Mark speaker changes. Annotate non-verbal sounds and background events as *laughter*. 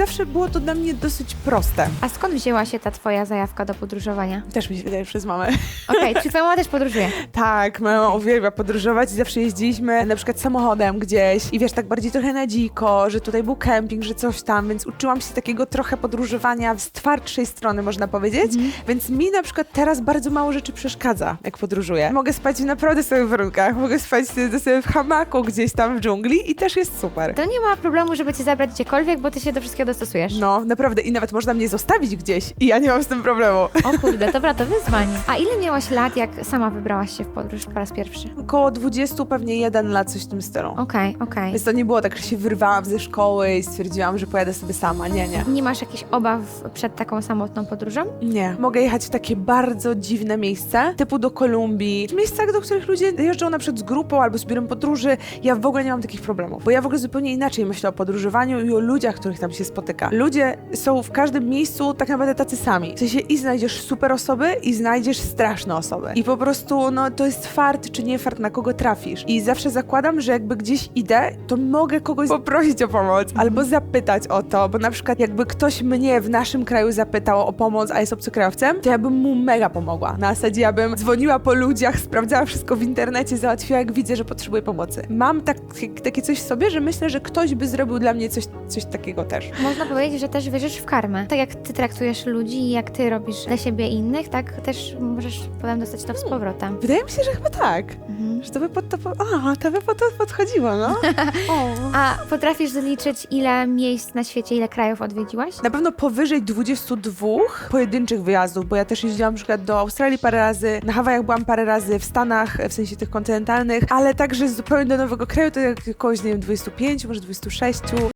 Speaker 1: Zawsze było to dla mnie dosyć proste.
Speaker 2: A skąd wzięła się ta twoja zajawka do podróżowania?
Speaker 1: Też mi się wydaje przez mamę.
Speaker 2: Okej, *laughs* czy twoja mama też podróżuje?
Speaker 1: Tak, mama uwielbia podróżować i zawsze jeździliśmy na przykład samochodem gdzieś i wiesz, tak bardziej trochę na dziko, że tutaj był kemping, że coś tam, więc uczyłam się takiego trochę podróżowania z twardszej strony, można powiedzieć, więc mi na przykład teraz bardzo mało rzeczy przeszkadza, jak podróżuję. Mogę spać w naprawdę swoich warunkach, mogę spać sobie sobie w hamaku gdzieś tam w dżungli i też jest super.
Speaker 2: To nie ma problemu, żeby cię zabrać gdziekolwiek, bo ty się do wszystkiego dostosujesz.
Speaker 1: No, naprawdę i nawet można mnie zostawić gdzieś i ja nie mam z tym problemu.
Speaker 2: O kurde, dobra, to *laughs* wyzwanie. A ile miałaś lat, jak sama wybrałaś się w podróż po raz pierwszy?
Speaker 1: Około 20, pewnie jeden lat, coś w tym stylu.
Speaker 2: Okej, okej.
Speaker 1: Więc to nie było tak, że się wyrwałam ze szkoły i stwierdziłam, że pojadę sobie sama. Nie, nie.
Speaker 2: Nie masz jakichś obaw przed taką samotną podróżą?
Speaker 1: Nie. Mogę jechać w takie bardzo dziwne miejsca, typu do Kolumbii, miejsca, do których ludzie jeżdżą na przykład z grupą albo z biurem podróży. Ja w ogóle nie mam takich problemów, bo ja w ogóle zupełnie inaczej myślę o podróżowaniu i o ludziach, których tam się spotyka. Ludzie są w każdym miejscu tak naprawdę tacy sami. W sensie i znajdziesz super osoby i znajdziesz straszne osoby. I po prostu, no, to jest fart czy nie fart, na kogo trafisz. I zawsze zakładam, że jakby gdzieś idę, to mogę kogoś poprosić o pomoc albo zapytać o to, bo na przykład jakby ktoś mnie w naszym kraju zapytał o pomoc, a jest obcokrajowcem, to ja bym mu mega pomogła. Na zasadzie ja bym dzwoniła po ludziach, sprawdzała wszystko w internecie, załatwiła jak widzę, że potrzebuję pomocy. Mam tak, takie coś w sobie, że myślę, że ktoś by zrobił dla mnie coś, coś takiego też.
Speaker 2: Można powiedzieć, że też wierzysz w karmę. Tak jak ty traktujesz ludzi i jak ty robisz dla siebie innych, tak też możesz potem dostać to z powrotem.
Speaker 1: Wydaje mi się, że chyba tak.
Speaker 2: Mhm.
Speaker 1: Że to by pod to, po... a, to by pod to podchodziło, no. *laughs* o.
Speaker 2: A potrafisz zliczyć, ile miejsc na świecie, ile krajów odwiedziłaś?
Speaker 1: Na pewno powyżej 22 pojedynczych wyjazdów, bo ja też jeździłam na przykład do Australii parę razy, na Hawajach byłam parę razy, w Stanach, w sensie tych kontynentalnych, ale także zupełnie do nowego kraju to jak około, nie wiem, 25, może 26.